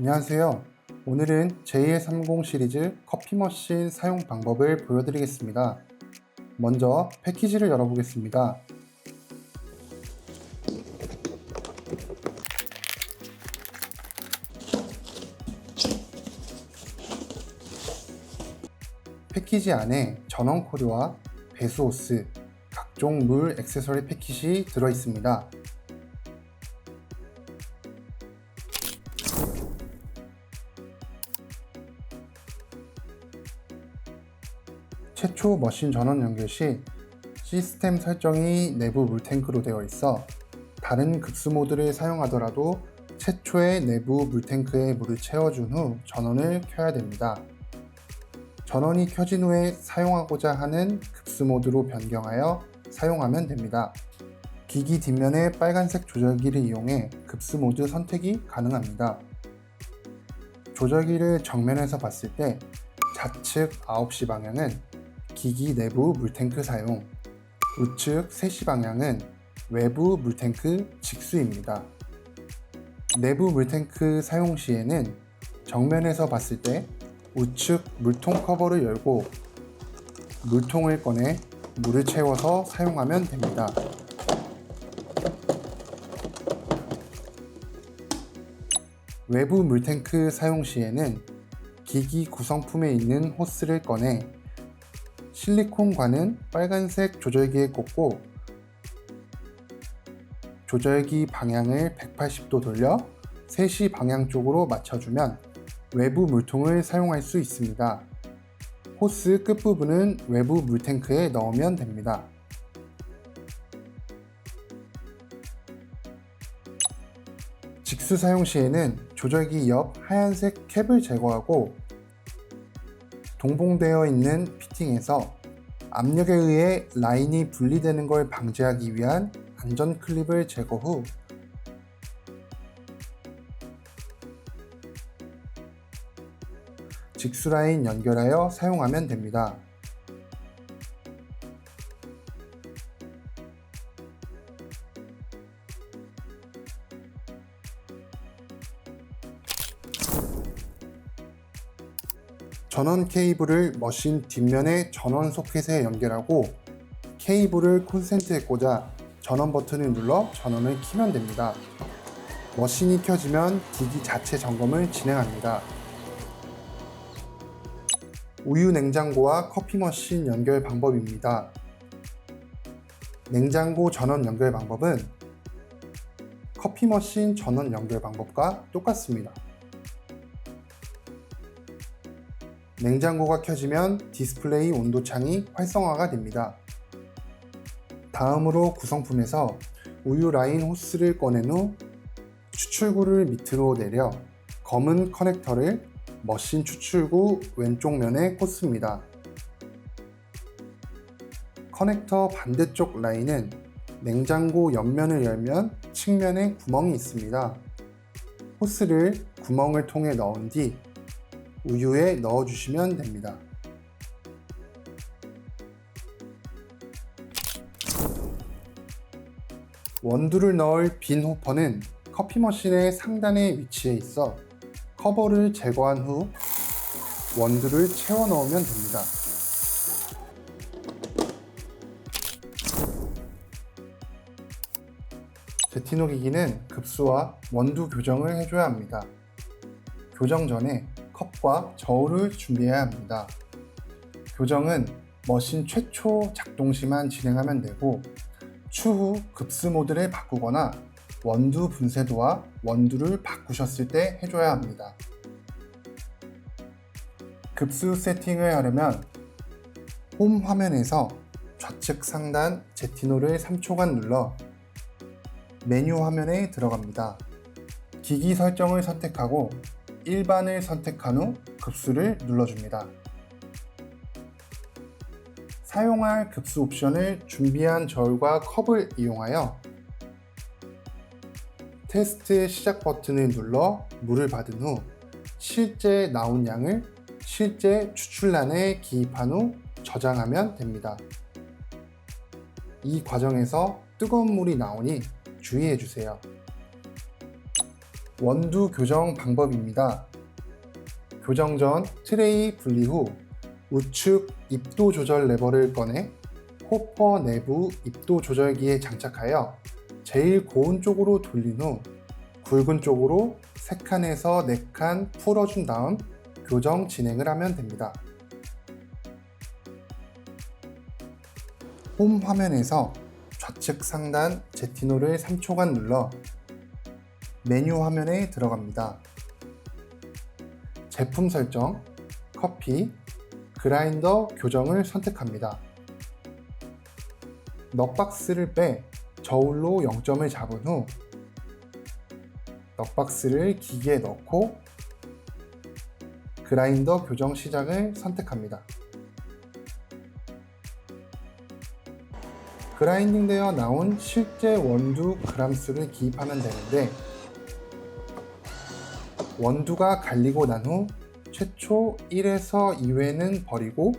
안녕하세요. 오늘은 JA30 시리즈 커피 머신 사용 방법을 보여드리겠습니다. 먼저 패키지를 열어보겠습니다. 패키지 안에 전원 코드와 배수 호스, 각종 물 액세서리 패킷이 들어 있습니다. 최초 머신 전원 연결 시 시스템 설정이 내부 물탱크로 되어 있어 다른 급수 모드를 사용하더라도 최초의 내부 물탱크에 물을 채워준 후 전원을 켜야 됩니다. 전원이 켜진 후에 사용하고자 하는 급수 모드로 변경하여 사용하면 됩니다. 기기 뒷면의 빨간색 조절기를 이용해 급수 모드 선택이 가능합니다. 조절기를 정면에서 봤을 때 좌측 9시 방향은 기기 내부 물탱크 사용, 우측 3시 방향은 외부 물탱크 직수입니다. 내부 물탱크 사용 시에는 정면에서 봤을 때 우측 물통 커버를 열고 물통을 꺼내 물을 채워서 사용하면 됩니다. 외부 물탱크 사용 시에는 기기 구성품에 있는 호스를 꺼내 실리콘관은 빨간색 조절기에 꽂고 조절기 방향을 180도 돌려 3시 방향 쪽으로 맞춰주면 외부 물통을 사용할 수 있습니다. 호스 끝부분은 외부 물탱크에 넣으면 됩니다. 직수 사용 시에는 조절기 옆 하얀색 캡을 제거하고 동봉되어 있는 피팅에서 압력에 의해 라인이 분리되는 걸 방지하기 위한 안전 클립을 제거 후 직수 라인 연결하여 사용하면 됩니다. 전원 케이블을 머신 뒷면의 전원 소켓에 연결하고 케이블을 콘센트에 꽂아 전원 버튼을 눌러 전원을 키면 됩니다. 머신이 켜지면 기기 자체 점검을 진행합니다. 우유 냉장고와 커피 머신 연결 방법입니다. 냉장고 전원 연결 방법은 커피 머신 전원 연결 방법과 똑같습니다. 냉장고가 켜지면 디스플레이 온도 창이 활성화가 됩니다. 다음으로 구성품에서 우유 라인 호스를 꺼낸 후 추출구를 밑으로 내려 검은 커넥터를 머신 추출구 왼쪽 면에 꽂습니다. 커넥터 반대쪽 라인은 냉장고 옆면을 열면 측면에 구멍이 있습니다. 호스를 구멍을 통해 넣은 뒤 우유에 넣어주시면 됩니다. 원두를 넣을 빈 호퍼는 커피 머신의 상단에 위치해 있어 커버를 제거한 후 원두를 채워 넣으면 됩니다. 제티노 기기는 급수와 원두 교정을 해줘야 합니다. 교정 전에 컵과 저울을 준비해야 합니다. 교정은 머신 최초 작동 시만 진행하면 되고 추후 급수 모드를 바꾸거나 원두 분쇄도와 원두를 바꾸셨을 때 해줘야 합니다. 급수 세팅을 하려면 홈 화면에서 좌측 상단 제티노를 3초간 눌러 메뉴 화면에 들어갑니다. 기기 설정을 선택하고 일반을 선택한 후 급수를 눌러줍니다. 사용할 급수 옵션을 준비한 저울과 컵을 이용하여 테스트의 시작 버튼을 눌러 물을 받은 후 실제 나온 양을 실제 추출란에 기입한 후 저장하면 됩니다. 이 과정에서 뜨거운 물이 나오니 주의해 주세요. 원두 교정 방법입니다. 교정 전 트레이 분리 후 우측 입도 조절 레버를 꺼내 호퍼 내부 입도 조절기에 장착하여 제일 고운 쪽으로 돌린 후 굵은 쪽으로 3칸에서 4칸 풀어준 다음 교정 진행을 하면 됩니다. 홈 화면에서 좌측 상단 제티노를 3초간 눌러 메뉴 화면에 들어갑니다. 제품 설정, 커피, 그라인더 교정을 선택합니다. 넛박스를 빼 저울로 0점을 잡은 후 넛박스를 기계에 넣고 그라인더 교정 시작을 선택합니다. 그라인딩 되어 나온 실제 원두 그람수를 기입하면 되는데 원두가 갈리고 난 후 최초 1에서 2회는 버리고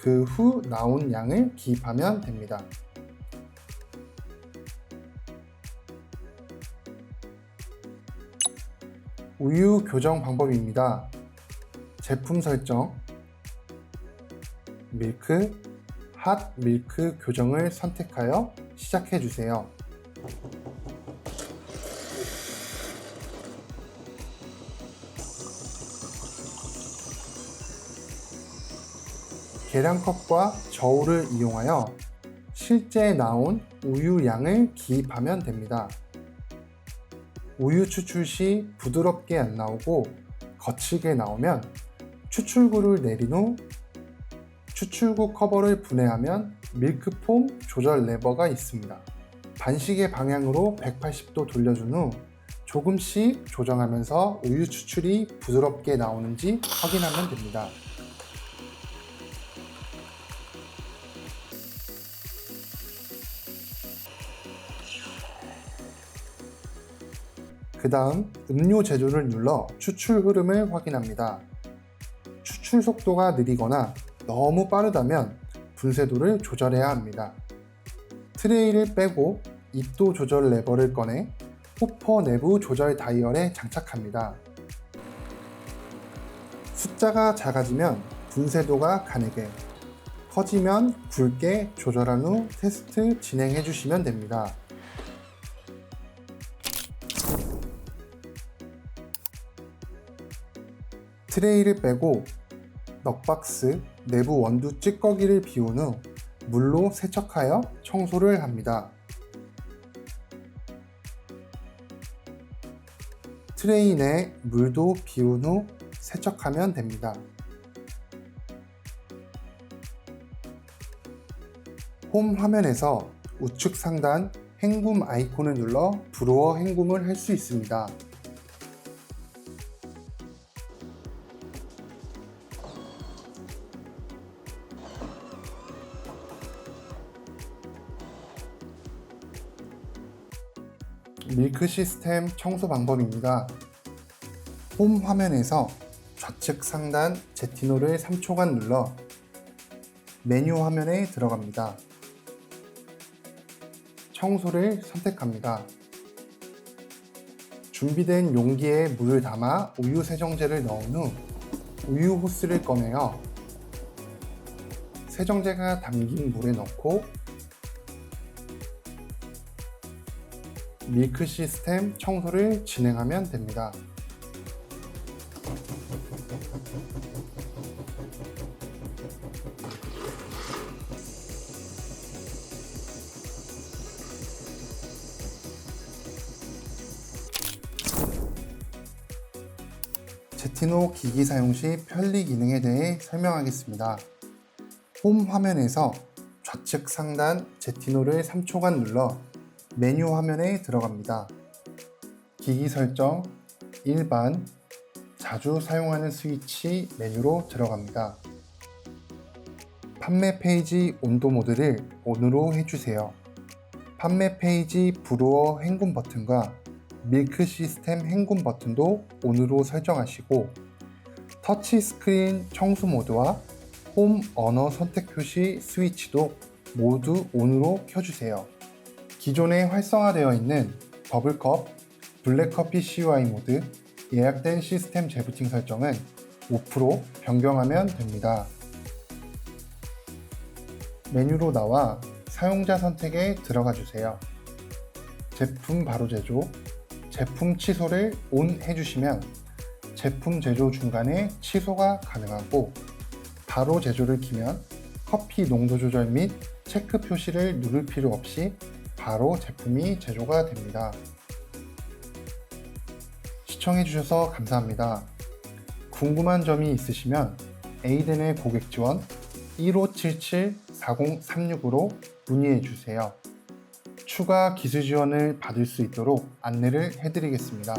그 후 나온 양을 기입하면 됩니다. 우유 교정 방법입니다. 제품 설정, 밀크, 핫 밀크 교정을 선택하여 시작해 주세요. 계량컵과 저울을 이용하여 실제 나온 우유 양을 기입하면 됩니다. 우유 추출 시 부드럽게 안 나오고 거칠게 나오면 추출구를 내린 후 추출구 커버를 분해하면 밀크폼 조절 레버가 있습니다. 반시계 방향으로 180도 돌려준 후 조금씩 조정하면서 우유 추출이 부드럽게 나오는지 확인하면 됩니다. 그 다음 음료 제조를 눌러 추출 흐름을 확인합니다. 추출 속도가 느리거나 너무 빠르다면 분쇄도를 조절해야 합니다. 트레이를 빼고 입도 조절 레버를 꺼내 호퍼 내부 조절 다이얼에 장착합니다. 숫자가 작아지면 분쇄도가 가늘게, 커지면 굵게 조절한 후 테스트 진행해 주시면 됩니다. 트레이를 빼고 넉박스 내부 원두 찌꺼기를 비운 후 물로 세척하여 청소를 합니다. 트레이 내 물도 비운 후 세척하면 됩니다. 홈 화면에서 우측 상단 헹굼 아이콘을 눌러 브로어 헹굼을 할 수 있습니다. 밀크 시스템 청소 방법입니다. 홈 화면에서 좌측 상단 제티노를 3초간 눌러 메뉴 화면에 들어갑니다. 청소를 선택합니다. 준비된 용기에 물을 담아 우유 세정제를 넣은 후 우유 호스를 꺼내어 세정제가 담긴 물에 넣고 밀크 시스템 청소를 진행하면 됩니다. 제티노 기기 사용 시 편리 기능에 대해 설명하겠습니다. 홈 화면에서 좌측 상단 제티노를 3초간 눌러 메뉴 화면에 들어갑니다. 기기 설정, 일반, 자주 사용하는 스위치 메뉴로 들어갑니다. 판매 페이지 온도 모드를 ON으로 해주세요. 판매 페이지 브로어 헹굼 버튼과 밀크 시스템 헹굼 버튼도 ON으로 설정하시고 터치 스크린 청소 모드와 홈 언어 선택 표시 스위치도 모두 ON으로 켜주세요. 기존에 활성화되어 있는 버블컵, 블랙커피 CUI 모드 예약된 시스템 재부팅 설정은 5% 변경하면 됩니다. 메뉴로 나와 사용자 선택에 들어가 주세요. 제품 바로 제조, 제품 취소를 ON 해주시면 제품 제조 중간에 취소가 가능하고 바로 제조를 키면 커피 농도 조절 및 체크 표시를 누를 필요 없이 바로 제품이 제조가 됩니다. 시청해주셔서 감사합니다. 궁금한 점이 있으시면 에이덴의 고객 지원 1577-4036으로 문의해 주세요. 추가 기술 지원을 받을 수 있도록 안내를 해드리겠습니다.